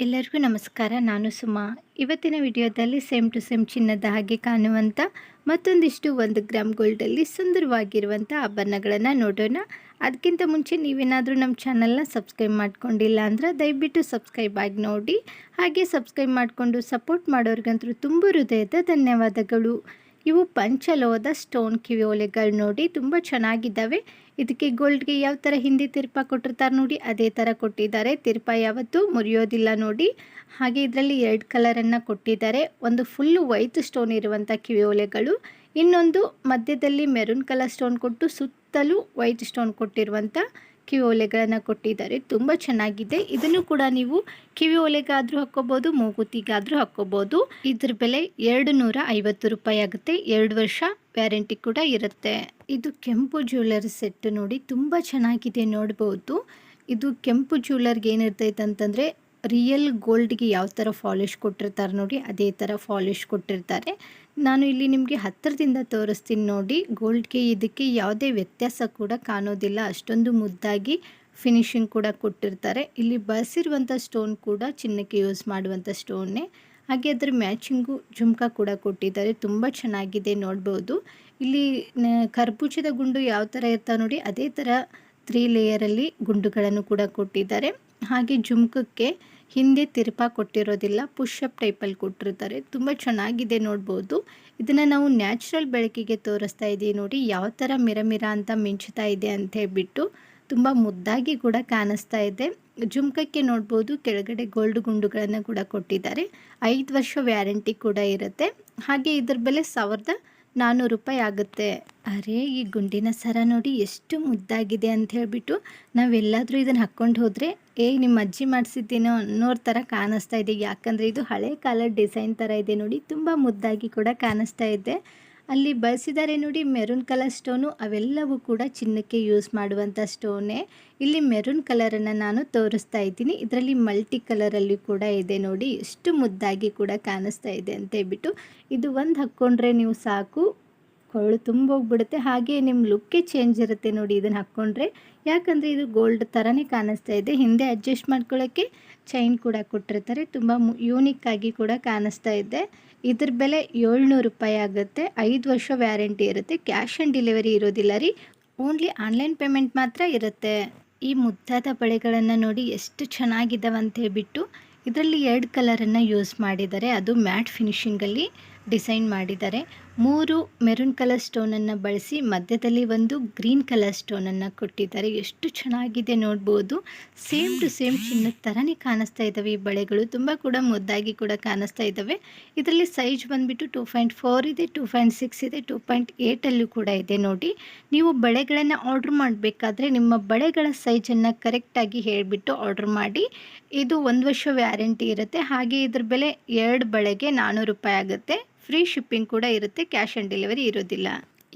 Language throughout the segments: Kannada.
ಎಲ್ಲರಿಗೂ ನಮಸ್ಕಾರ, ನಾನು ಸುಮಾ. ಇವತ್ತಿನ ವಿಡಿಯೋದಲ್ಲಿ ಸೇಮ್ ಟು ಸೇಮ್ ಚಿನ್ನದ ಹಾಗೆ ಕಾಣುವಂಥ ಮತ್ತೊಂದಿಷ್ಟು ಒಂದು ಗ್ರಾಮ್ ಗೋಲ್ಡಲ್ಲಿ ಸುಂದರವಾಗಿರುವಂಥ ಆಭರಣಗಳನ್ನು ನೋಡೋಣ. ಅದಕ್ಕಿಂತ ಮುಂಚೆ ನೀವೇನಾದರೂ ನಮ್ಮ ಚಾನಲ್ನ ಸಬ್ಸ್ಕ್ರೈಬ್ ಮಾಡ್ಕೊಂಡಿಲ್ಲ ಅಂದರೆ ದಯವಿಟ್ಟು ಸಬ್ಸ್ಕ್ರೈಬ್ ಆಗಿ ನೋಡಿ. ಹಾಗೆ ಸಬ್ಸ್ಕ್ರೈಬ್ ಮಾಡಿಕೊಂಡು ಸಪೋರ್ಟ್ ಮಾಡೋರಿಗಂತೂ ತುಂಬ ಹೃದಯದ ಧನ್ಯವಾದಗಳು. ಇವು ಪಂಚಲೋಹದ ಸ್ಟೋನ್ ಕಿವಿ ಓಲೆಗಳು ನೋಡಿ ತುಂಬ ಚೆನ್ನಾಗಿದ್ದಾವೆ. ಇದಕ್ಕೆ ಗೋಲ್ಡ್ಗೆ ಯಾವ ಥರ ಹಿಂದಿ ತಿರ್ಪ ಕೊಟ್ಟಿರ್ತಾರೆ ನೋಡಿ, ಅದೇ ಥರ ಕೊಟ್ಟಿದ್ದಾರೆ. ತಿರ್ಪ ಯಾವತ್ತೂ ಮುರಿಯೋದಿಲ್ಲ ನೋಡಿ. ಹಾಗೆ ಇದರಲ್ಲಿ ಎರಡು ಕಲರನ್ನು ಕೊಟ್ಟಿದ್ದಾರೆ. ಒಂದು ಫುಲ್ಲು ವೈಟ್ ಸ್ಟೋನ್ ಇರುವಂಥ ಕಿವಿ ಓಲೆಗಳು ಇನ್ನೊಂದು ಮಧ್ಯದಲ್ಲಿ ಮೆರೂನ್ ಕಲರ್ ಸ್ಟೋನ್ ಕೊಟ್ಟು ಸುತ್ತಲೂ ವೈಟ್ ಸ್ಟೋನ್ ಕೊಟ್ಟಿರುವಂಥ ಕಿವಿ ಓಲೆಗಳನ್ನು ಕೊಟ್ಟಿದ್ದಾರೆ. ತುಂಬ ಚೆನ್ನಾಗಿದೆ. ಇದನ್ನು ಕೂಡ ನೀವು ಕಿವಿ ಓಲೆಗಾದರೂ ಹಾಕ್ಕೋಬೋದು, ಮೂಗುತಿಗಾದರೂ ಹಾಕ್ಕೋಬೋದು. ಇದ್ರ ಬೆಲೆ ಎರಡು ನೂರ ಐವತ್ತು ರೂಪಾಯಿ ಆಗುತ್ತೆ. ಎರಡು ವರ್ಷ ವ್ಯಾರಂಟಿ ಕೂಡ ಇರುತ್ತೆ. ಇದು ಕೆಂಪು ಜ್ಯುವೆಲರಿ ಸೆಟ್ ನೋಡಿ ತುಂಬ ಚೆನ್ನಾಗಿದೆ ನೋಡ್ಬೋದು. ಇದು ಕೆಂಪು ಜ್ಯುವೆಲರ್ಗೆ ಏನಿರ್ತೈತೆ ಅಂತಂದರೆ ರಿಯಲ್ ಗೋಲ್ಡ್ಗೆ ಯಾವ ಥರ ಫಾಲಿಶ್ ಕೊಟ್ಟಿರ್ತಾರೆ ನೋಡಿ, ಅದೇ ಥರ ಫಾಲಿಶ್ ಕೊಟ್ಟಿರ್ತಾರೆ. ನಾನು ಇಲ್ಲಿ ನಿಮಗೆ ಹತ್ತಿರದಿಂದ ತೋರಿಸ್ತೀನಿ ನೋಡಿ. ಗೋಲ್ಡ್ಗೆ ಇದಕ್ಕೆ ಯಾವುದೇ ವ್ಯತ್ಯಾಸ ಕೂಡ ಕಾಣೋದಿಲ್ಲ. ಅಷ್ಟೊಂದು ಮುದ್ದಾಗಿ ಫಿನಿಶಿಂಗ್ ಕೂಡ ಕೊಟ್ಟಿರ್ತಾರೆ. ಇಲ್ಲಿ ಬಳಸಿರುವಂಥ ಸ್ಟೋನ್ ಕೂಡ ಚಿನ್ನಕ್ಕೆ ಯೂಸ್ ಮಾಡುವಂಥ ಸ್ಟೋನ್ನೇ ಹಾಗೆ ಅದರ ಮ್ಯಾಚಿಂಗು ಜುಮ್ಕ ಕೂಡ ಕೊಟ್ಟಿದ್ದಾರೆ. ತುಂಬ ಚೆನ್ನಾಗಿದೆ ನೋಡ್ಬೋದು. ಇಲ್ಲಿ ಕರ್ಬೂಜದ ಗುಂಡು ಯಾವ ಥರ ಇರ್ತಾವೆ ನೋಡಿ. ಅದೇ ಥರ ತ್ರೀ ಲೇಯರಲ್ಲಿ ಗುಂಡುಗಳನ್ನು ಕೂಡ ಕೊಟ್ಟಿದ್ದಾರೆ. ಹಾಗೆ ಜುಮ್ಕಕ್ಕೆ ಹಿಂದೆ ತಿರುಪ ಕೊಟ್ಟಿರೋದಿಲ್ಲ ಪುಷಪ್ ಟೈಪಲ್ಲಿ ಕೊಟ್ಟಿರ್ತಾರೆ. ತುಂಬ ಚೆನ್ನಾಗಿದೆ ನೋಡ್ಬೋದು. ಇದನ್ನು ನಾವು ನ್ಯಾಚುರಲ್ ಬೆಳಕಿಗೆ ತೋರಿಸ್ತಾ ಇದ್ದೀವಿ ನೋಡಿ, ಯಾವ ಥರ ಮಿರಮಿರ ಮಿರ ಅಂತ ಮಿಂಚ್ತಾ ಇದೆ ಅಂತ ಹೇಳ್ಬಿಟ್ಟು ತುಂಬ ಮುದ್ದಾಗಿ ಕೂಡ ಕಾಣಿಸ್ತಾ ಇದೆ. ಜುಮ್ಕಕ್ಕೆ ನೋಡ್ಬೋದು, ಕೆಳಗಡೆ ಗೋಲ್ಡ್ ಗುಂಡುಗಳನ್ನು ಕೂಡ ಕೊಟ್ಟಿದ್ದಾರೆ. ಐದು ವರ್ಷ ವ್ಯಾರಂಟಿ ಕೂಡ ಇರುತ್ತೆ. ಹಾಗೆ ಇದ್ರ ಬೆಲೆ ಸಾವಿರದ ನಾನ್ನೂರು ರೂಪಾಯಿ ಆಗುತ್ತೆ. ಅರೆ, ಈ ಗುಂಡಿನ ಸರ ನೋಡಿ ಎಷ್ಟು ಮುದ್ದಾಗಿದೆ ಅಂತ ಹೇಳಿಬಿಟ್ಟು ನಾವೆಲ್ಲಾದರೂ ಇದನ್ನು ಹಾಕ್ಕೊಂಡು ಹೋದರೆ, ಏ ನಿಮ್ಮ ಅಜ್ಜಿ ಮಾಡಿಸಿದ್ದೇನೋ ಅನ್ನೋರ ಥರ ಕಾಣಿಸ್ತಾ ಇದೆ. ಯಾಕಂದರೆ ಇದು ಹಳೆ ಕಾಲದ ಡಿಸೈನ್ ಥರ ಇದೆ ನೋಡಿ, ತುಂಬ ಮುದ್ದಾಗಿ ಕೂಡ ಕಾಣಿಸ್ತಾ ಇದೆ. ಅಲ್ಲಿ ಬಳಸಿದ್ದಾರೆ ನೋಡಿ ಮೆರೂನ್ ಕಲರ್ ಸ್ಟೋನು, ಅವೆಲ್ಲವೂ ಕೂಡ ಚಿನ್ನಕ್ಕೆ ಯೂಸ್ ಮಾಡುವಂಥ ಸ್ಟೋನೇ. ಇಲ್ಲಿ ಮೆರೂನ್ ಕಲರನ್ನು ನಾನು ತೋರಿಸ್ತಾ ಇದ್ದೀನಿ. ಇದರಲ್ಲಿ ಮಲ್ಟಿ ಕಲರಲ್ಲಿ ಕೂಡ ಇದೆ ನೋಡಿ. ಎಷ್ಟು ಮುದ್ದಾಗಿ ಕೂಡ ಕಾಣಿಸ್ತಾ ಇದೆ ಅಂತ ಹೇಳ್ಬಿಟ್ಟು. ಇದು ಒಂದು ಹಾಕ್ಕೊಂಡ್ರೆ ನೀವು ಸಾಕು. ಕೊಳ್ಳು ತುಂಬೋಗ್ಬಿಡುತ್ತೆ ಹಾಗೆ ನಿಮ್ಮ ಲುಕ್ಕೇ ಚೇಂಜ್ ಇರುತ್ತೆ ನೋಡಿ ಇದನ್ನು ಹಾಕ್ಕೊಂಡ್ರೆ. ಯಾಕಂದರೆ ಇದು ಗೋಲ್ಡ್ ಥರನೇ ಕಾಣಿಸ್ತಾ ಇದೆ. ಹಿಂದೆ ಅಡ್ಜಸ್ಟ್ ಮಾಡ್ಕೊಳ್ಳೋಕ್ಕೆ ಚೈನ್ ಕೂಡ ಕೊಟ್ಟಿರ್ತಾರೆ. ತುಂಬ ಯೂನಿಕ್ ಆಗಿ ಕೂಡ ಕಾಣಿಸ್ತಾ ಇದೆ. ಇದ್ರ ಬೆಲೆ ಏಳ್ನೂರು ರೂಪಾಯಿ ಆಗುತ್ತೆ. ಐದು ವರ್ಷ ವ್ಯಾರಂಟಿ ಇರುತ್ತೆ. ಕ್ಯಾಶ್ ಆನ್ ಡೆಲಿವರಿ ಇರೋದಿಲ್ಲ ರೀ. ಓನ್ಲಿ ಆನ್ಲೈನ್ ಪೇಮೆಂಟ್ ಮಾತ್ರ ಇರುತ್ತೆ. ಈ ಮುದ್ದಾದ ಬಳೆಗಳನ್ನು ನೋಡಿ ಎಷ್ಟು ಚೆನ್ನಾಗಿದ್ದಾವೆ ಅಂತ ಹೇಳ್ಬಿಟ್ಟು ಇದರಲ್ಲಿ ಎರಡು ಕಲರನ್ನು ಯೂಸ್ ಮಾಡಿದ್ದಾರೆ. ಅದು ಮ್ಯಾಟ್ ಫಿನಿಷಿಂಗಲ್ಲಿ ಡಿಸೈನ್ ಮಾಡಿದ್ದಾರೆ. ಮೂರು ಮೆರೂನ್ ಕಲರ್ ಸ್ಟೋನನ್ನು ಬಳಸಿ ಮಧ್ಯದಲ್ಲಿ ಒಂದು ಗ್ರೀನ್ ಕಲರ್ ಸ್ಟೋನನ್ನು ಕೊಟ್ಟಿದ್ದಾರೆ. ಎಷ್ಟು ಚೆನ್ನಾಗಿದೆ ನೋಡ್ಬೋದು. ಸೇಮ್ ಟು ಸೇಮ್ ಚಿನ್ನದ ಥರನೇ ಕಾಣಿಸ್ತಾ ಇದ್ದಾವೆ ಈ ಬಳೆಗಳು. ತುಂಬ ಕೂಡ ಮುದ್ದಾಗಿ ಕೂಡ ಕಾಣಿಸ್ತಾ ಇದ್ದಾವೆ. ಇದರಲ್ಲಿ ಸೈಜ್ ಬಂದುಬಿಟ್ಟು ಟೂ ಪಾಯಿಂಟ್ ಫೋರ್ ಇದೆ, ಟೂ ಪಾಯಿಂಟ್ ಸಿಕ್ಸ್ ಇದೆ, ಟೂ ಪಾಯಿಂಟ್ ಏಯ್ಟಲ್ಲೂ ಕೂಡ ಇದೆ ನೋಡಿ. ನೀವು ಬಳೆಗಳನ್ನು ಆರ್ಡ್ರ್ ಮಾಡಬೇಕಾದ್ರೆ ನಿಮ್ಮ ಬಳೆಗಳ ಸೈಜನ್ನು ಕರೆಕ್ಟಾಗಿ ಹೇಳಿಬಿಟ್ಟು ಆರ್ಡ್ರ್ ಮಾಡಿ. ಇದು ಒಂದು ವರ್ಷ ವ್ಯಾರಂಟಿ ಇರುತ್ತೆ. ಹಾಗೆ ಇದ್ರ ಬೆಲೆ ಎರಡು ಬಳೆಗೆ ನಾನ್ನೂರು ರೂಪಾಯಿ ಆಗುತ್ತೆ. ಫ್ರೀ ಶಿಪ್ಪಿಂಗ್ ಕೂಡ ಇರುತ್ತೆ, ಕ್ಯಾಶ್ ಆನ್ ಡೆಲಿವರಿ ಇರೋದಿಲ್ಲ.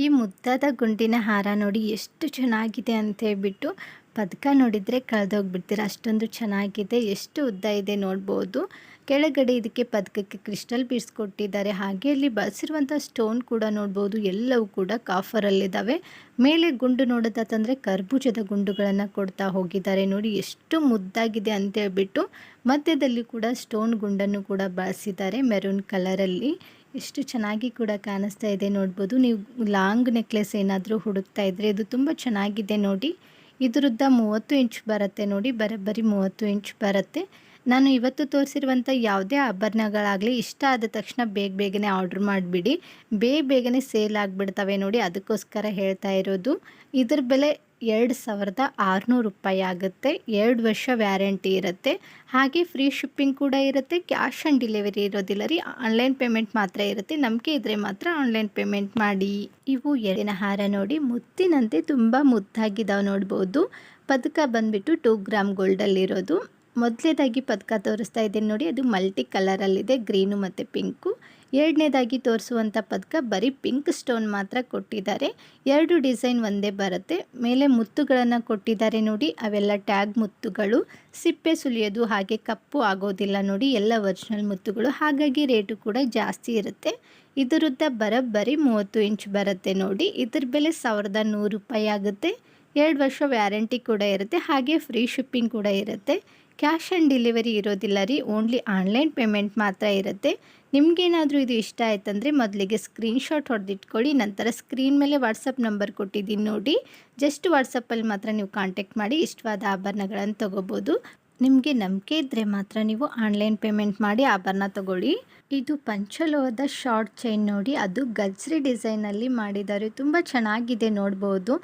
ಈ ಮುದ್ದಾದ ಗುಂಡಿನ ಹಾರ ನೋಡಿ ಎಷ್ಟು ಚೆನ್ನಾಗಿದೆ ಅಂತ ಹೇಳ್ಬಿಟ್ಟು ಪದಕ ನೋಡಿದರೆ ಕಳೆದೋಗ್ಬಿಡ್ತೀರ. ಅಷ್ಟೊಂದು ಚೆನ್ನಾಗಿದೆ, ಎಷ್ಟು ಉದ್ದ ಇದೆ ನೋಡ್ಬೋದು. ಕೆಳಗಡೆ ಇದಕ್ಕೆ ಪದಕಕ್ಕೆ ಕ್ರಿಸ್ಟಲ್ ಬೀಡ್ಸ್ ಕೊಟ್ಟಿದ್ದಾರೆ. ಹಾಗೆ ಅಲ್ಲಿ ಬಳಸಿರುವಂಥ ಸ್ಟೋನ್ ಕೂಡ ನೋಡ್ಬೋದು. ಎಲ್ಲವೂ ಕೂಡ ಕಾಫರಲ್ಲಿದ್ದಾವೆ. ಮೇಲೆ ಗುಂಡು ನೋಡೋದಂದರೆ ಕರ್ಬೂಜದ ಗುಂಡುಗಳನ್ನು ಕೊಡ್ತಾ ಹೋಗಿದ್ದಾರೆ. ನೋಡಿ ಎಷ್ಟು ಮುದ್ದಾಗಿದೆ ಅಂತ ಹೇಳ್ಬಿಟ್ಟು ಮಧ್ಯದಲ್ಲಿ ಕೂಡ ಸ್ಟೋನ್ ಗುಂಡನ್ನು ಕೂಡ ಬಳಸಿದ್ದಾರೆ ಮೆರೂನ್ ಕಲರಲ್ಲಿ. ಎಷ್ಟು ಚೆನ್ನಾಗಿ ಕೂಡ ಕಾಣಿಸ್ತಾ ಇದೆ ನೋಡ್ಬೋದು. ನೀವು ಲಾಂಗ್ ನೆಕ್ಲೆಸ್ ಏನಾದರೂ ಹುಡುಕ್ತಾ ಇದ್ರೆ ಇದು ತುಂಬ ಚೆನ್ನಾಗಿದೆ ನೋಡಿ. ಇದರದ್ದ ಮೂವತ್ತು ಇಂಚ್ ಬರುತ್ತೆ ನೋಡಿ. ಬರೋಬ್ಬರಿ ಮೂವತ್ತು ಇಂಚ್ ಬರುತ್ತೆ. ನಾನು ಇವತ್ತು ತೋರಿಸಿರುವಂಥ ಯಾವುದೇ ಆಭರಣಗಳಾಗಲಿ ಇಷ್ಟ ಆದ ತಕ್ಷಣ ಬೇಗ ಬೇಗನೆ ಆರ್ಡ್ರ್ ಮಾಡಿಬಿಡಿ. ಬೇಗ ಬೇಗನೆ ಸೇಲ್ ಆಗಿಬಿಡ್ತವೆ ನೋಡಿ ಅದಕ್ಕೋಸ್ಕರ ಹೇಳ್ತಾ ಇರೋದು. ಇದ್ರ ಬೆಲೆ ಎರಡು ಸಾವಿರದ ಆರುನೂರು ರೂಪಾಯಿ ಆಗುತ್ತೆ. ಎರಡು ವರ್ಷ ವ್ಯಾರಂಟಿ ಇರುತ್ತೆ. ಹಾಗೆ ಫ್ರೀ ಶಿಪ್ಪಿಂಗ್ ಕೂಡ ಇರುತ್ತೆ. ಕ್ಯಾಶ್ ಆನ್ ಡೆಲಿವರಿ ಇರೋದಿಲ್ಲ ರೀ. ಆನ್ಲೈನ್ ಪೇಮೆಂಟ್ ಮಾತ್ರ ಇರುತ್ತೆ. ನಂಬಿಕೆ ಇದ್ರೆ ಮಾತ್ರ ಆನ್ಲೈನ್ ಪೇಮೆಂಟ್ ಮಾಡಿ. ಇವು ಎಳಿನ ಹಾರ ನೋಡಿ ಮುತ್ತಿನಂತೆ ತುಂಬ ಮುದ್ದಾಗಿದ್ದಾವೆ ನೋಡ್ಬೋದು. ಪದಕ ಬಂದುಬಿಟ್ಟು ಟೂ ಗ್ರಾಮ್ ಗೋಲ್ಡಲ್ಲಿರೋದು ಮೊದಲೇದಾಗಿ ಪದಕ ತೋರಿಸ್ತಾ ಇದ್ದೀನಿ ನೋಡಿ, ಅದು ಮಲ್ಟಿ ಕಲರಲ್ಲಿದೆ, ಗ್ರೀನು ಮತ್ತು ಪಿಂಕು. ಎರಡನೇದಾಗಿ ತೋರಿಸುವಂಥ ಪದಕ ಬರೀ ಪಿಂಕ್ ಸ್ಟೋನ್ ಮಾತ್ರ ಕೊಟ್ಟಿದ್ದಾರೆ. ಎರಡು ಡಿಸೈನ್ ಒಂದೇ ಬರುತ್ತೆ. ಮೇಲೆ ಮುತ್ತುಗಳನ್ನು ಕೊಟ್ಟಿದ್ದಾರೆ ನೋಡಿ, ಅವೆಲ್ಲ ಟ್ಯಾಗ್ ಮುತ್ತುಗಳು. ಸಿಪ್ಪೆ ಸುಲಿಯೋದು ಹಾಗೆ ಕಪ್ಪು ಆಗೋದಿಲ್ಲ ನೋಡಿ, ಎಲ್ಲ ಒರಿಜಿನಲ್ ಮುತ್ತುಗಳು. ಹಾಗಾಗಿ ರೇಟು ಕೂಡ ಜಾಸ್ತಿ ಇರುತ್ತೆ. ಇದರದ್ದ ಬರೋಬ್ಬರಿ ಮೂವತ್ತು ಇಂಚ್ ಬರುತ್ತೆ ನೋಡಿ. ಇದ್ರ ಬೆಲೆ ಸಾವಿರದ ನೂರು ರೂಪಾಯಿ ಆಗುತ್ತೆ. ಎರಡು ವರ್ಷ ವ್ಯಾರಂಟಿ ಕೂಡ ಇರುತ್ತೆ. ಹಾಗೆ ಫ್ರೀ ಶಿಪ್ಪಿಂಗ್ ಕೂಡ ಇರುತ್ತೆ. ಕ್ಯಾಶ್ ಆನ್ ಡೆಲಿವರಿ ಇರೋದಿಲ್ಲ ರೀ, ಓನ್ಲಿ ಆನ್ಲೈನ್ ಪೇಮೆಂಟ್ ಮಾತ್ರ ಇರುತ್ತೆ. ನಿಮಗೇನಾದರೂ ಇದು ಇಷ್ಟ ಆಯ್ತಂದರೆ ಮೊದಲಿಗೆ ಸ್ಕ್ರೀನ್ಶಾಟ್ ಹೊಡೆದಿಟ್ಕೊಳ್ಳಿ, ನಂತರ ಸ್ಕ್ರೀನ್ ಮೇಲೆ ವಾಟ್ಸಪ್ ನಂಬರ್ ಕೊಟ್ಟಿದ್ದೀನಿ ನೋಡಿ. ಜಸ್ಟ್ ವಾಟ್ಸಪ್ಪಲ್ಲಿ ಮಾತ್ರ ನೀವು ಕಾಂಟ್ಯಾಕ್ಟ್ ಮಾಡಿ, ಇಷ್ಟವಾದ ಆಭರಣಗಳನ್ನು ತೊಗೋಬೋದು. ನಿಮಗೆ ನಂಬಿಕೆ ಇದ್ದರೆ ಮಾತ್ರ ನೀವು ಆನ್ಲೈನ್ ಪೇಮೆಂಟ್ ಮಾಡಿ ಆಭರಣ ತಗೊಳ್ಳಿ. ಇದು ಪಂಚಲೋಹದ ಶಾರ್ಟ್ ಚೈನ್ ನೋಡಿ, ಅದು ಗಜ್ರಿ ಡಿಸೈನಲ್ಲಿ ಮಾಡಿದ್ದಾರೆ. ತುಂಬ ಚೆನ್ನಾಗಿದೆ ನೋಡ್ಬೋದು.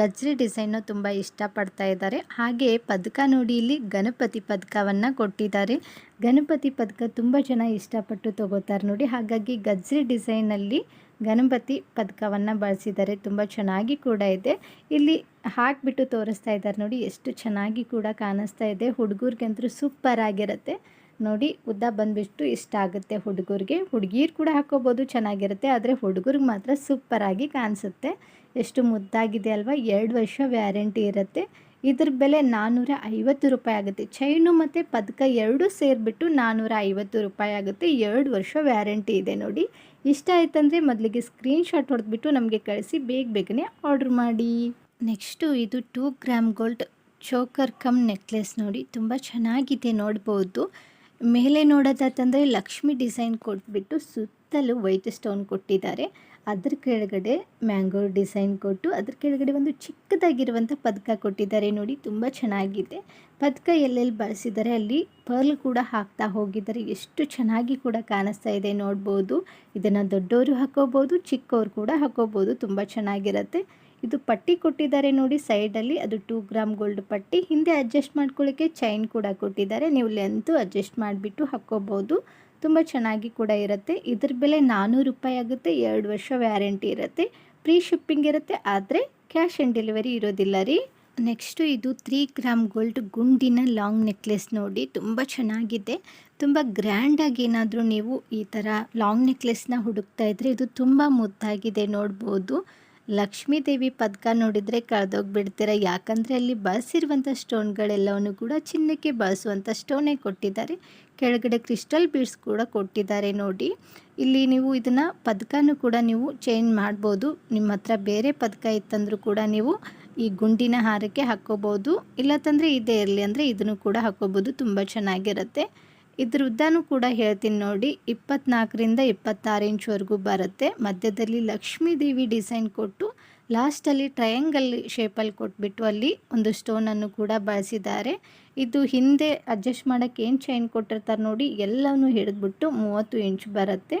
ಗಜ್ರಿ ಡಿಸೈನು ತುಂಬ ಇಷ್ಟಪಡ್ತಾ ಇದ್ದಾರೆ. ಹಾಗೆ ಪದಕ ನೋಡಿ, ಇಲ್ಲಿ ಗಣಪತಿ ಪದಕವನ್ನು ಕೊಟ್ಟಿದ್ದಾರೆ. ಗಣಪತಿ ಪದಕ ತುಂಬ ಜನ ಇಷ್ಟಪಟ್ಟು ತಗೋತಾರೆ ನೋಡಿ. ಹಾಗಾಗಿ ಗಜ್ರಿ ಡಿಸೈನಲ್ಲಿ ಗಣಪತಿ ಪದಕವನ್ನು ಬಳಸಿದ್ದಾರೆ. ತುಂಬ ಚೆನ್ನಾಗಿ ಕೂಡ ಇದೆ. ಇಲ್ಲಿ ಹಾಕಿಬಿಟ್ಟು ತೋರಿಸ್ತಾ ಇದ್ದಾರೆ ನೋಡಿ, ಎಷ್ಟು ಚೆನ್ನಾಗಿ ಕೂಡ ಕಾಣಿಸ್ತಾ ಇದೆ. ಹುಡುಗರಿಗಂತೂ ಸೂಪರ್ ಆಗಿರುತ್ತೆ. ನೋಡಿ, ಉದ್ದ ಬಂದುಬಿಟ್ಟು ಇಷ್ಟ ಆಗುತ್ತೆ ಹುಡುಗರಿಗೆ. ಹುಡುಗಿರು ಕೂಡ ಹಾಕೋಬೋದು ಚೆನ್ನಾಗಿರುತ್ತೆ. ಆದರೆ ಹುಡುಗರಿಗೆ ಮಾತ್ರ ಸೂಪರಾಗಿ ಕಾಣಿಸುತ್ತೆ. ಎಷ್ಟು ಮುದ್ದಾಗಿದೆ ಅಲ್ವಾ? ಎರಡು ವರ್ಷ ವ್ಯಾರಂಟಿ ಇರುತ್ತೆ. ಇದ್ರ ಬೆಲೆ ನಾನ್ನೂರ ಐವತ್ತು ರೂಪಾಯಿ ಆಗುತ್ತೆ. ಚೈನು ಮತ್ತು ಪದಕ ಎರಡೂ ಸೇರಿಬಿಟ್ಟು ನಾನ್ನೂರ ಐವತ್ತು ರೂಪಾಯಿ ಆಗುತ್ತೆ. ಎರಡು ವರ್ಷ ವ್ಯಾರಂಟಿ ಇದೆ ನೋಡಿ. ಇಷ್ಟ ಆಯ್ತಂದರೆ ಮೊದಲಿಗೆ ಸ್ಕ್ರೀನ್ಶಾಟ್ ಹೊಡೆದ್ಬಿಟ್ಟು ನಮಗೆ ಕಳಿಸಿ, ಬೇಗ ಬೇಗನೆ ಆರ್ಡ್ರ್ ಮಾಡಿ. ನೆಕ್ಸ್ಟು ಇದು two gram gold choker cum necklace ನೋಡಿ. ತುಂಬ ಚೆನ್ನಾಗಿದೆ ನೋಡ್ಬೋದು. ಮೇಲೆ ನೋಡೋದಾತಂದರೆ ಲಕ್ಷ್ಮಿ ಡಿಸೈನ್ ಕೊಟ್ಬಿಟ್ಟು ಸುತ್ತಲೂ ವೈಟ್ ಸ್ಟೋನ್ ಕೊಟ್ಟಿದ್ದಾರೆ. ಅದ್ರ ಕೆಳಗಡೆ ಮ್ಯಾಂಗೋ ಡಿಸೈನ್ ಕೊಟ್ಟು ಅದ್ರ ಕೆಳಗಡೆ ಒಂದು ಚಿಕ್ಕದಾಗಿರುವಂಥ ಪದಕ ಕೊಟ್ಟಿದ್ದಾರೆ ನೋಡಿ, ತುಂಬ ಚೆನ್ನಾಗಿದೆ. ಪದಕ ಎಲ್ಲೆಲ್ಲಿ ಬಳಸಿದ್ದಾರೆ ಅಲ್ಲಿ ಪರ್ಲ್ ಕೂಡ ಹಾಕ್ತಾ ಹೋಗಿದ್ದಾರೆ. ಎಷ್ಟು ಚೆನ್ನಾಗಿ ಕೂಡ ಕಾಣಿಸ್ತಾ ಇದೆ ನೋಡ್ಬೋದು. ಇದನ್ನು ದೊಡ್ಡವರು ಹಾಕೋಬೋದು, ಚಿಕ್ಕವರು ಕೂಡ ಹಾಕೋಬೋದು, ತುಂಬ ಚೆನ್ನಾಗಿರುತ್ತೆ. ಇದು ಪಟ್ಟಿ ಕೊಟ್ಟಿದ್ದಾರೆ ನೋಡಿ ಸೈಡಲ್ಲಿ, ಅದು ಟೂ ಗ್ರಾಮ್ ಗೋಲ್ಡ್ ಪಟ್ಟಿ. ಹಿಂದೆ ಅಡ್ಜಸ್ಟ್ ಮಾಡ್ಕೊಳ್ಳೋಕ್ಕೆ ಚೈನ್ ಕೂಡ ಕೊಟ್ಟಿದ್ದಾರೆ. ನೀವು ಲೆಂತು ಅಡ್ಜಸ್ಟ್ ಮಾಡಿಬಿಟ್ಟು ಹಾಕ್ಕೋಬೋದು ತುಂಬ ಚೆನ್ನಾಗಿ ಕೂಡ ಇರುತ್ತೆ. ಇದ್ರ ಬೆಲೆ ನಾನ್ನೂರು ರೂಪಾಯಿ ಆಗುತ್ತೆ, ಎರಡು ವರ್ಷ ವ್ಯಾರಂಟಿ ಇರುತ್ತೆ. ಪ್ರೀ ಶಿಪ್ಪಿಂಗ್ ಇರುತ್ತೆ, ಆದರೆ ಕ್ಯಾಶ್ ಆನ್ ಡೆಲಿವರಿ ಇರೋದಿಲ್ಲ ರೀ. ನೆಕ್ಸ್ಟು ಇದು ತ್ರೀ ಗ್ರಾಮ್ ಗೋಲ್ಡ್ ಗುಂಡಿನ ಲಾಂಗ್ ನೆಕ್ಲೆಸ್ ನೋಡಿ, ತುಂಬ ಚೆನ್ನಾಗಿದೆ. ತುಂಬ ಗ್ರ್ಯಾಂಡಾಗಿ ಏನಾದರೂ ನೀವು ಈ ಥರ ಲಾಂಗ್ ನೆಕ್ಲೆಸ್ನ ಹುಡುಕ್ತಾ ಇದ್ದರೆ ಇದು ತುಂಬ ಮುದ್ದಾಗಿದೆ ನೋಡ್ಬೋದು. ಲಕ್ಷ್ಮೀ ದೇವಿ ಪದಕ ನೋಡಿದರೆ ಕಳೆದೋಗ್ಬಿಡ್ತೀರ? ಯಾಕಂದರೆ ಅಲ್ಲಿ ಬಳಸಿರುವಂಥ ಸ್ಟೋನ್ಗಳೆಲ್ಲವನ್ನು ಕೂಡ ಚಿನ್ನಕ್ಕೆ ಬಳಸುವಂಥ ಸ್ಟೋನೇ ಕೊಟ್ಟಿದ್ದಾರೆ. ಕೆಳಗಡೆ ಕ್ರಿಸ್ಟಲ್ ಬೀಡ್ಸ್ ಕೂಡ ಕೊಟ್ಟಿದ್ದಾರೆ ನೋಡಿ. ಇಲ್ಲಿ ನೀವು ಇದನ್ನು ಪದಕನೂ ಕೂಡ ನೀವು ಚೇಂಜ್ ಮಾಡ್ಬೋದು. ನಿಮ್ಮ ಹತ್ರ ಬೇರೆ ಪದಕ ಇತ್ತಂದ್ರೂ ಕೂಡ ನೀವು ಈ ಗುಂಡಿನ ಹಾರಕ್ಕೆ ಹಾಕ್ಕೋಬೋದು. ಇಲ್ಲತ್ತಂದರೆ ಇದೇ ಇರಲಿ ಅಂದರೆ ಇದನ್ನು ಕೂಡ ಹಾಕ್ಕೋಬೋದು. ತುಂಬ ಚೆನ್ನಾಗಿರುತ್ತೆ. ಇದ್ರ ಉದ್ದನೂ ಕೂಡ ಹೇಳ್ತೀನಿ ನೋಡಿ. ಇಪ್ಪತ್ನಾಲ್ಕರಿಂದ ಇಪ್ಪತ್ತಾರು ಇಂಚ್ವರೆಗೂ ಬರುತ್ತೆ. ಮಧ್ಯದಲ್ಲಿ ಲಕ್ಷ್ಮೀ ದೇವಿ ಡಿಸೈನ್ ಕೊಟ್ಟು ಲಾಸ್ಟಲ್ಲಿ ಟ್ರಯಾಂಗಲ್ ಶೇಪಲ್ಲಿ ಕೊಟ್ಬಿಟ್ಟು ಅಲ್ಲಿ ಒಂದು ಸ್ಟೋನನ್ನು ಕೂಡ ಬಳಸಿದ್ದಾರೆ. ಇದು ಹಿಂದೆ ಅಡ್ಜಸ್ಟ್ ಮಾಡೋಕ್ಕೆ ಏನು ಚೈನ್ ಕೊಟ್ಟಿರ್ತಾರೆ ನೋಡಿ ಎಲ್ಲವೂ ಹಿಡಿದ್ಬಿಟ್ಟು ಮೂವತ್ತು ಇಂಚ್ ಬರುತ್ತೆ.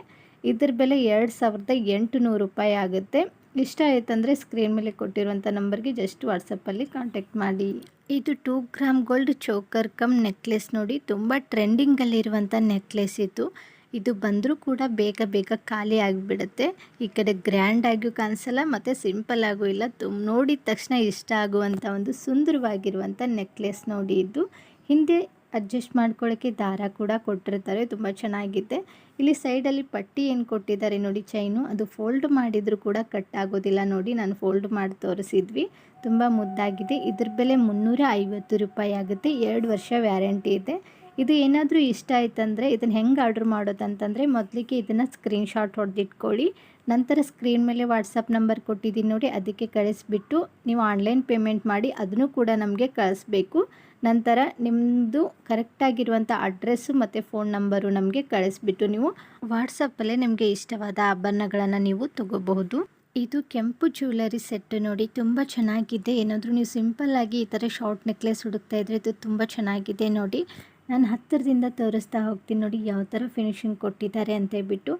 ಇದ್ರ ಬೆಲೆ ಎರಡು ಸಾವಿರದ ಎಂಟು ನೂರು ರೂಪಾಯಿ ಆಗುತ್ತೆ. ಇಷ್ಟ ಆಯ್ತಂದರೆ ಸ್ಕ್ರೀನ್ ಮೇಲೆ ಕೊಟ್ಟಿರುವಂಥ ನಂಬರ್ಗೆ ಜಸ್ಟ್ ವಾಟ್ಸಪ್ಪಲ್ಲಿ ಕಾಂಟ್ಯಾಕ್ಟ್ ಮಾಡಿ. ಇದು two gram gold choker cum necklace ನೋಡಿ, ತುಂಬ ಟ್ರೆಂಡಿಂಗಲ್ಲಿರುವಂಥ ನೆಕ್ಲೆಸ್ ಇದು. ಇದು ಬಂದರೂ ಕೂಡ ಬೇಗ ಬೇಗ ಖಾಲಿ ಆಗಿಬಿಡುತ್ತೆ. ಈ ಕಡೆ ಗ್ರ್ಯಾಂಡ್ ಆಗಿಯೂ ಕಾಣಿಸಲ್ಲ, ಮತ್ತು ಸಿಂಪಲ್ ಆಗೂ ಇಲ್ಲ. ತುಂಬ ನೋಡಿದ ತಕ್ಷಣ ಇಷ್ಟ ಆಗುವಂಥ ಒಂದು ಸುಂದರವಾಗಿರುವಂಥ ನೆಕ್ಲೆಸ್ ನೋಡಿ ಇದು. ಹಿಂದೆ ಅಡ್ಜಸ್ಟ್ ಮಾಡ್ಕೊಳ್ಳೋಕ್ಕೆ ದಾರ ಕೂಡ ಕೊಟ್ಟಿರ್ತಾರೆ, ತುಂಬ ಚೆನ್ನಾಗಿದೆ. ಇಲ್ಲಿ ಸೈಡಲ್ಲಿ ಪಟ್ಟಿ ಏನು ಕೊಟ್ಟಿದ್ದಾರೆ ನೋಡಿ ಚೈನು ಅದು ಫೋಲ್ಡ್ ಮಾಡಿದರೂ ಕೂಡ ಕಟ್ ಆಗೋದಿಲ್ಲ ನೋಡಿ, ನಾನು ಫೋಲ್ಡ್ ಮಾಡಿ ತೋರಿಸಿದ್ವಿ. ತುಂಬ ಮುದ್ದಾಗಿದೆ. ಇದ್ರ ಬೆಲೆ ಮುನ್ನೂರ ಐವತ್ತು ರೂಪಾಯಿ ಆಗುತ್ತೆ. ಎರಡು ವರ್ಷ ವ್ಯಾರಂಟಿ ಇದೆ. ಇದು ಏನಾದರೂ ಇಷ್ಟ ಆಯ್ತಂದರೆ ಇದನ್ನು ಹೆಂಗೆ ಆರ್ಡ್ರ್ ಮಾಡೋದಂತಂದರೆ ಮೊದಲಿಗೆ ಇದನ್ನು ಸ್ಕ್ರೀನ್ಶಾಟ್ ಹೊಡೆದಿಟ್ಕೊಳ್ಳಿ. ನಂತರ ಸ್ಕ್ರೀನ್ ಮೇಲೆ ವಾಟ್ಸಪ್ ನಂಬರ್ ಕೊಟ್ಟಿದ್ದೀನಿ ನೋಡಿ, ಅದಕ್ಕೆ ಕಳಿಸ್ಬಿಟ್ಟು ನೀವು ಆನ್ಲೈನ್ ಪೇಮೆಂಟ್ ಮಾಡಿ ಅದನ್ನು ಕೂಡ ನಮಗೆ ಕಳಿಸ್ಬೇಕು. ನಂತರ ನಿಮ್ಮದು ಕರೆಕ್ಟಾಗಿರುವಂಥ ಅಡ್ರೆಸ್ಸು ಮತ್ತು ಫೋನ್ ನಂಬರು ನಮಗೆ ಕಳಿಸ್ಬಿಟ್ಟು ನೀವು ವಾಟ್ಸಪ್ಪಲ್ಲೇ ನಿಮಗೆ ಇಷ್ಟವಾದ ಆಭರಣಗಳನ್ನು ನೀವು ತಗೋಬಹುದು. ಇದು ಕೆಂಪು ಜ್ಯುವೆಲರಿ ಸೆಟ್ ನೋಡಿ, ತುಂಬ ಚೆನ್ನಾಗಿದೆ. ಏನಾದರೂ ನೀವು ಸಿಂಪಲ್ಲಾಗಿ ಈ ಥರ ಶಾರ್ಟ್ ನೆಕ್ಲೆಸ್ ಹುಡುಕ್ತಾ ಇದ್ರೆ ಇದು ತುಂಬ ಚೆನ್ನಾಗಿದೆ ನೋಡಿ. ನಾನು ಹತ್ತಿರದಿಂದ ತೋರಿಸ್ತಾ ಹೋಗ್ತೀನಿ ನೋಡಿ ಯಾವ ಥರ ಫಿನಿಶಿಂಗ್ ಕೊಟ್ಟಿದ್ದಾರೆ ಅಂತ ಹೇಳ್ಬಿಟ್ಟು.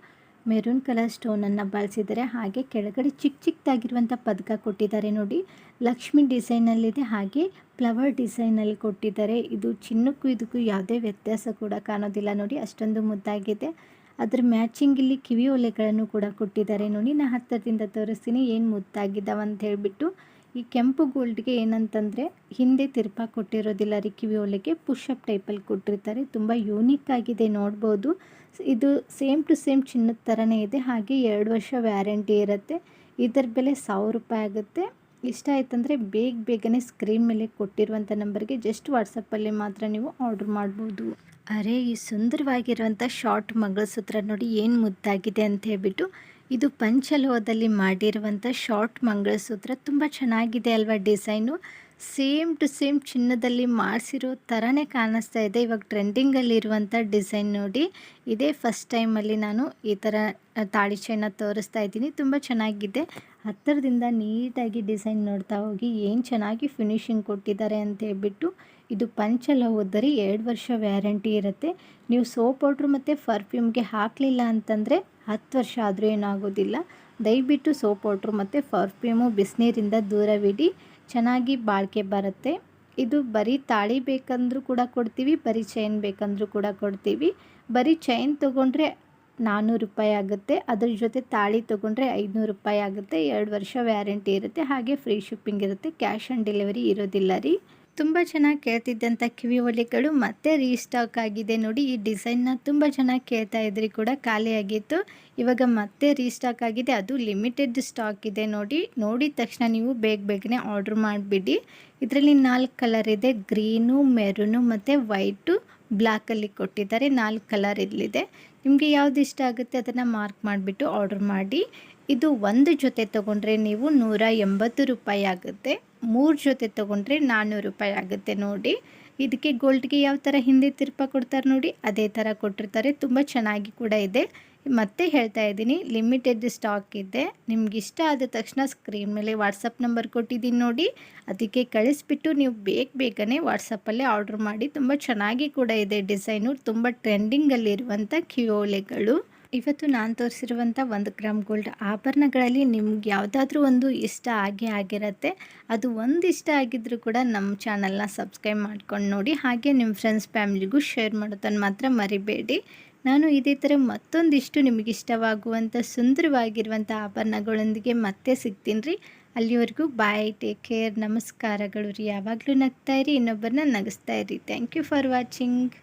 ಮೆರೂನ್ ಕಲರ್ ಸ್ಟೋನನ್ನು ಬಳಸಿದ್ದಾರೆ. ಹಾಗೆ ಕೆಳಗಡೆ ಚಿಕ್ಕ ಚಿಕ್ಕದಾಗಿರುವಂಥ ಪದಕ ಕೊಟ್ಟಿದ್ದಾರೆ ನೋಡಿ. ಲಕ್ಷ್ಮಿ ಡಿಸೈನಲ್ಲಿದೆ ಹಾಗೆ ಫ್ಲವರ್ ಡಿಸೈನಲ್ಲಿ ಕೊಟ್ಟಿದ್ದಾರೆ. ಇದು ಚಿನ್ನಕ್ಕೂ ಇದಕ್ಕೂ ಯಾವುದೇ ವ್ಯತ್ಯಾಸ ಕೂಡ ಕಾಣೋದಿಲ್ಲ ನೋಡಿ. ಅಷ್ಟೊಂದು ಮುದ್ದಾಗಿದೆ. ಅದ್ರ ಮ್ಯಾಚಿಂಗ್ ಇಲ್ಲಿ ಕಿವಿ ಒಲೆಗಳನ್ನು ಕೂಡ ಕೊಟ್ಟಿದ್ದಾರೆ ನೋಡಿ. ನಾನು ಹತ್ತಿರದಿಂದ ತೋರಿಸ್ತೀನಿ. ಏನು ಮುದ್ದಾಗಿದ್ದಾವಂತ ಹೇಳಿಬಿಟ್ಟು. ಈ ಕೆಂಪು ಗೋಲ್ಡ್ಗೆ ಏನಂತಂದರೆ ಹಿಂದೆ ತಿರ್ಪ ಕೊಟ್ಟಿರೋದಿಲ್ಲ ರೀ ಕಿವಿ ಒಲೆಗೆ ಪುಷಪ್ ಟೈಪಲ್ಲಿ ಕೊಟ್ಟಿರ್ತಾರೆ. ತುಂಬ ಯೂನಿಕ್ ಆಗಿದೆ ನೋಡ್ಬೋದು. ಇದು ಸೇಮ್ ಟು ಸೇಮ್ ಚಿನ್ನದ ಥರನೇ ಇದೆ. ಹಾಗೆ ಎರಡು ವರ್ಷ ವ್ಯಾರಂಟಿ ಇರುತ್ತೆ. ಇದರ ಬೆಲೆ ಸಾವಿರ ರೂಪಾಯಿ ಆಗುತ್ತೆ. ಇಷ್ಟ ಆಯ್ತಂದರೆ ಬೇಗ ಬೇಗನೆ ಸ್ಕ್ರೀನ್ ಮೇಲೆ ಕೊಟ್ಟಿರುವಂಥ ನಂಬರ್ಗೆ ಜಸ್ಟ್ ವಾಟ್ಸಪ್ಪಲ್ಲಿ ಮಾತ್ರ ನೀವು ಆರ್ಡ್ರ್ ಮಾಡ್ಬೋದು. ಅರೆ, ಈ ಸುಂದರವಾಗಿರುವಂಥ ಶಾರ್ಟ್ ಮಂಗಳಸೂತ್ರ ನೋಡಿ ಏನು ಮುದ್ದಾಗಿದೆ ಅಂತ ಹೇಳ್ಬಿಟ್ಟು ಇದು ಪಂಚಲೋಹದಲ್ಲಿ ಮಾಡಿರುವಂಥ ಶಾರ್ಟ್ ಮಂಗಳಸೂತ್ರ. ತುಂಬ ಚೆನ್ನಾಗಿದೆ ಅಲ್ವಾ ಡಿಸೈನು? ಸೇಮ್ ಟು ಸೇಮ್ ಚಿನ್ನದಲ್ಲಿ ಮಾಡಿಸಿರೋ ಥರನೇ ಕಾಣಿಸ್ತಾ ಇದೆ. ಇವಾಗ ಟ್ರೆಂಡಿಂಗಲ್ಲಿರುವಂಥ ಡಿಸೈನ್ ನೋಡಿ. ಇದೇ ಫಸ್ಟ್ ಟೈಮಲ್ಲಿ ನಾನು ಈ ಥರ ತಾಳಿ ಚೈನ ತೋರಿಸ್ತಾ ಇದ್ದೀನಿ. ತುಂಬ ಚೆನ್ನಾಗಿದೆ. ಹತ್ತಿರದಿಂದ ನೀಟಾಗಿ ಡಿಸೈನ್ ನೋಡ್ತಾ ಹೋಗಿ ಏನು ಚೆನ್ನಾಗಿ ಫಿನಿಶಿಂಗ್ ಕೊಟ್ಟಿದ್ದಾರೆ ಅಂತ ಹೇಳ್ಬಿಟ್ಟು ಇದು ಪಂಚಲ ಹೋದರೆ ಎರಡು ವರ್ಷ ವ್ಯಾರಂಟಿ ಇರುತ್ತೆ. ನೀವು ಸೋಪ್ ಪೌಡ್ರ್ ಮತ್ತು ಪರ್ಫ್ಯೂಮ್ಗೆ ಹಾಕಲಿಲ್ಲ ಅಂತಂದರೆ ಹತ್ತು ವರ್ಷ ಆದರೂ ಏನಾಗೋದಿಲ್ಲ. ದಯವಿಟ್ಟು ಸೋಪ್ ಪೌಡ್ರು ಮತ್ತು ಪರ್ಫ್ಯೂಮು ಬಿಸಿನೀರಿಂದ ದೂರವಿಡಿ. ಚೆನ್ನಾಗಿ ಬಾಳಿಕೆ ಬರುತ್ತೆ. ಇದು ಬರೀ ತಾಳಿ ಬೇಕಂದ್ರೂ ಕೂಡ ಕೊಡ್ತೀವಿ, ಬರೀ ಚೈನ್ ಬೇಕಂದ್ರೂ ಕೂಡ ಕೊಡ್ತೀವಿ. ಬರೀ ಚೈನ್ ತೊಗೊಂಡ್ರೆ ನಾನ್ನೂರು ರೂಪಾಯಿ ಆಗುತ್ತೆ. ಅದ್ರ ಜೊತೆ ತಾಳಿ ತೊಗೊಂಡ್ರೆ ಐದುನೂರು ರೂಪಾಯಿ ಆಗುತ್ತೆ. ಎರಡು ವರ್ಷ ವ್ಯಾರಂಟಿ ಇರುತ್ತೆ. ಹಾಗೆ ಫ್ರೀ ಶಿಪ್ಪಿಂಗ್ ಇರುತ್ತೆ. ಕ್ಯಾಶ್ ಆನ್ ಡೆಲಿವರಿ ಇರೋದಿಲ್ಲ ರೀ. ತುಂಬ ಚೆನ್ನಾಗಿ ಕೇಳ್ತಿದ್ದಂಥ ಕಿವಿ ಒಲೆಗಳು ಮತ್ತೆ ರೀಸ್ಟಾಕ್ ಆಗಿದೆ ನೋಡಿ. ಈ ಡಿಸೈನ್ನ ತುಂಬ ಚೆನ್ನಾಗಿ ಕೇಳ್ತಾ ಇದ್ರಿ ಕೂಡ ಖಾಲಿಯಾಗಿತ್ತು ಇವಾಗ ಮತ್ತೆ ರೀಸ್ಟಾಕ್ ಆಗಿದೆ. ಅದು ಲಿಮಿಟೆಡ್ ಸ್ಟಾಕ್ ಇದೆ ನೋಡಿ. ನೋಡಿದ ತಕ್ಷಣ ನೀವು ಬೇಗ ಬೇಗನೆ ಆರ್ಡ್ರ್ ಮಾಡಿಬಿಡಿ. ಇದರಲ್ಲಿ ನಾಲ್ಕು ಕಲರ್ ಇದೆ. ಗ್ರೀನು, ಮೆರೂನು ಮತ್ತು ವೈಟು ಬ್ಲ್ಯಾಕಲ್ಲಿ ಕೊಟ್ಟಿದ್ದಾರೆ. ನಾಲ್ಕು ಕಲರ್ ಇಲ್ಲಿದೆ. ನಿಮಗೆ ಯಾವ್ದು ಇಷ್ಟ ಆಗುತ್ತೆ ಅದನ್ನು ಮಾರ್ಕ್ ಮಾಡಿಬಿಟ್ಟು ಆರ್ಡ್ರ್ ಮಾಡಿ. ಇದು ಒಂದು ಜೊತೆ ತಗೊಂಡ್ರೆ ನೀವು ನೂರ ಎಂಬತ್ತು ರೂಪಾಯಿ ಆಗುತ್ತೆ. ಮೂರು ಜೊತೆ ತಗೊಂಡ್ರೆ ನಾನ್ನೂರು ರೂಪಾಯಿ ಆಗುತ್ತೆ ನೋಡಿ. ಇದಕ್ಕೆ ಗೋಲ್ಡ್ಗೆ ಯಾವ ಥರ ಹಿಂದೆ ತಿರ್ಪ ಕೊಡ್ತಾರೆ ನೋಡಿ. ಅದೇ ಥರ ಕೊಟ್ಟಿರ್ತಾರೆ. ತುಂಬ ಚೆನ್ನಾಗಿ ಕೂಡ ಇದೆ. ಮತ್ತೆ ಹೇಳ್ತಾ ಇದ್ದೀನಿ, ಲಿಮಿಟೆಡ್ ಸ್ಟಾಕ್ ಇದೆ. ನಿಮ್ಗೆ ಇಷ್ಟ ಆದ ತಕ್ಷಣ ಸ್ಕ್ರೀನ್ ಮೇಲೆ ವಾಟ್ಸಪ್ ನಂಬರ್ ಕೊಟ್ಟಿದ್ದೀನಿ ನೋಡಿ. ಅದಕ್ಕೆ ಕಳಿಸ್ಬಿಟ್ಟು ನೀವು ಬೇಗ ಬೇಗನೆ ವಾಟ್ಸಪ್ಪಲ್ಲೇ ಆರ್ಡ್ರ್ ಮಾಡಿ. ತುಂಬ ಚೆನ್ನಾಗಿ ಕೂಡ ಇದೆ ಡಿಸೈನು. ತುಂಬ ಟ್ರೆಂಡಿಂಗಲ್ಲಿರುವಂಥ ಕಿಯೋಲೆಗಳು. ಇವತ್ತು ನಾನು ತೋರಿಸಿರುವಂಥ ಒಂದು ಗ್ರಾಮ್ ಗೋಲ್ಡ್ ಆಭರಣಗಳಲ್ಲಿ ನಿಮ್ಗೆ ಯಾವುದಾದ್ರೂ ಒಂದು ಇಷ್ಟ ಆಗೇ ಆಗಿರತ್ತೆ, ಅದು ಒಂದು ಇಷ್ಟ ಆಗಿದ್ರೂ ಕೂಡ ನಮ್ಮ ಚಾನಲ್ನ ಸಬ್ಸ್ಕ್ರೈಬ್ ಮಾಡ್ಕೊಂಡು ನೋಡಿ, ಹಾಗೆ ನಿಮ್ಮ ಫ್ರೆಂಡ್ಸ್, ಫ್ಯಾಮಿಲಿಗೂ ಶೇರ್ ಮಾಡೋದನ್ನು ಮಾತ್ರ ಮರಿಬೇಡಿ. ನಾನು ಇದೇ ಥರ ಮತ್ತೊಂದಿಷ್ಟು ನಿಮಗೆ ಇಷ್ಟವಾಗುವಂಥ ಸುಂದರವಾಗಿರುವಂಥ ಆಭರಣಗಳೊಂದಿಗೆ ಮತ್ತೆ ಸಿಗ್ತೀನಿ ರೀ. ಅಲ್ಲಿವರೆಗೂ ಬಾಯ್, ಟೇಕ್ ಕೇರ್, ನಮಸ್ಕಾರಗಳು ರೀ. ಯಾವಾಗಲೂ ನಗ್ತಾ ಇನ್ನೊಬ್ಬರನ್ನ ನಗಿಸ್ತಾ ಇರಿ. Thank you for watching.